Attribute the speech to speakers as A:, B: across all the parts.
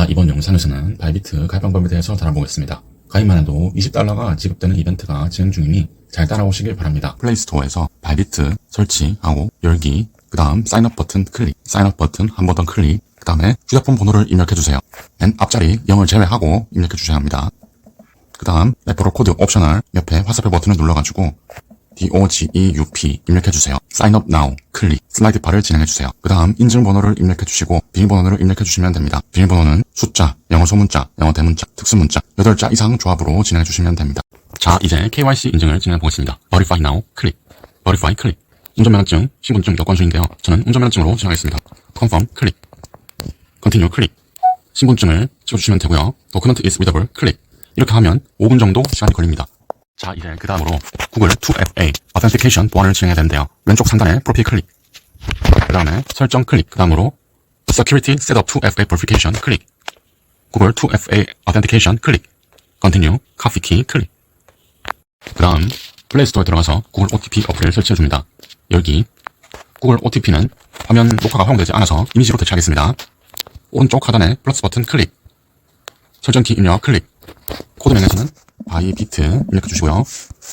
A: 자, 이번 영상에서는 바이비트 가입 방법에 대해서 다뤄보겠습니다. 가입만 해도 20달러가 지급되는 이벤트가 진행 중이니 잘 따라오시길 바랍니다. 플레이스토어에서 바이비트 설치하고 열기, 그 다음 사인업 버튼 클릭, 사인업 버튼 한 번 더 클릭, 그 다음에 휴대폰 번호를 입력해주세요. 맨 앞자리 0을 제외하고 입력해주셔야 합니다. 그 다음 레퍼럴 코드 옵셔널 옆에 화살표 버튼을 눌러가지고 DOGEUP 입력해주세요. Sign up now 클릭 슬라이드 바를 진행해주세요. 그 다음 인증번호를 입력해주시고 비밀번호를 입력해주시면 됩니다. 비밀번호는 숫자, 영어 소문자, 영어 대문자, 특수문자 8자 이상 조합으로 진행해주시면 됩니다. 자 이제 KYC 인증을 진행해보겠습니다. Verify now 클릭 Verify 클릭 운전면허증, 신분증, 여권수인데요. 저는 운전면허증으로 진행하겠습니다. Confirm 클릭 Continue 클릭 신분증을 찍어주시면 되고요. Document is readable 클릭 이렇게 하면 5분 정도 시간이 걸립니다. 자, 이제 그 다음으로 구글 2FA Authentication 보안을 진행해야 되는데요. 왼쪽 상단에 프로필 클릭. 그 다음에 설정 클릭. 그 다음으로 Security Setup 2FA Verification 클릭. 구글 2FA Authentication 클릭. Continue Coffee Key 클릭. 그 다음 플레이스토어에 들어가서 구글 OTP 어플을 설치해줍니다. 열기. 구글 OTP는 화면 녹화가 허용되지 않아서 이미지로 대체하겠습니다. 오른쪽 하단에 플러스 버튼 클릭. 설정키 입력 클릭. 코드명에서는 바이비트 입력해 주시고요.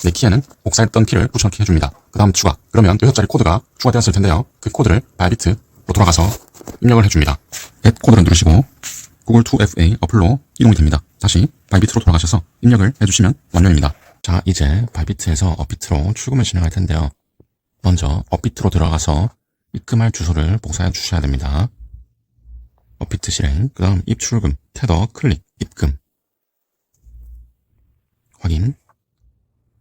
A: 네 키에는 복사했던 키를 붙여넣기 해줍니다. 그 다음 추가. 그러면 6자리 코드가 추가되었을 텐데요. 그 코드를 바이비트로 돌아가서 입력을 해줍니다. 앱 코드를 누르시고 구글 2FA 어플로 이동이 됩니다. 다시 바이비트로 돌아가셔서 입력을 해주시면 완료입니다. 자, 이제 바이비트에서 업비트로 출금을 진행할 텐데요. 먼저 업비트로 들어가서 입금할 주소를 복사해 주셔야 됩니다. 업비트 실행, 그 다음 입출금, 테더, 클릭, 입금, 확인,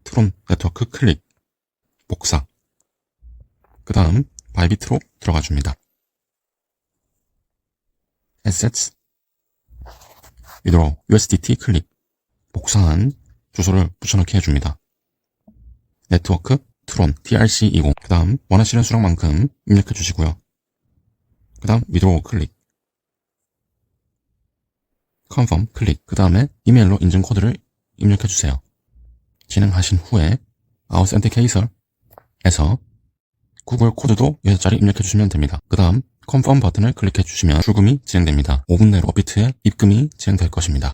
A: 트론 네트워크 클릭, 복사, 그 다음 바이비트로 들어가 줍니다. Assets, 위드로 USDT 클릭, 복사한 주소를 붙여넣기 해줍니다. 네트워크, 트론, TRC20, 그 다음 원하시는 수량만큼 입력해 주시고요. 그 다음 위드로 클릭, 컨펌 클릭, 그 다음에 이메일로 인증 코드를 입력해 주세요. 진행하신 후에 아우센티케이서에서 구글 코드도 6자리 입력해 주시면 됩니다. 그 다음 컨펌 버튼을 클릭해 주시면 출금이 진행됩니다. 5분 내로 비트에 입금이 진행될 것입니다.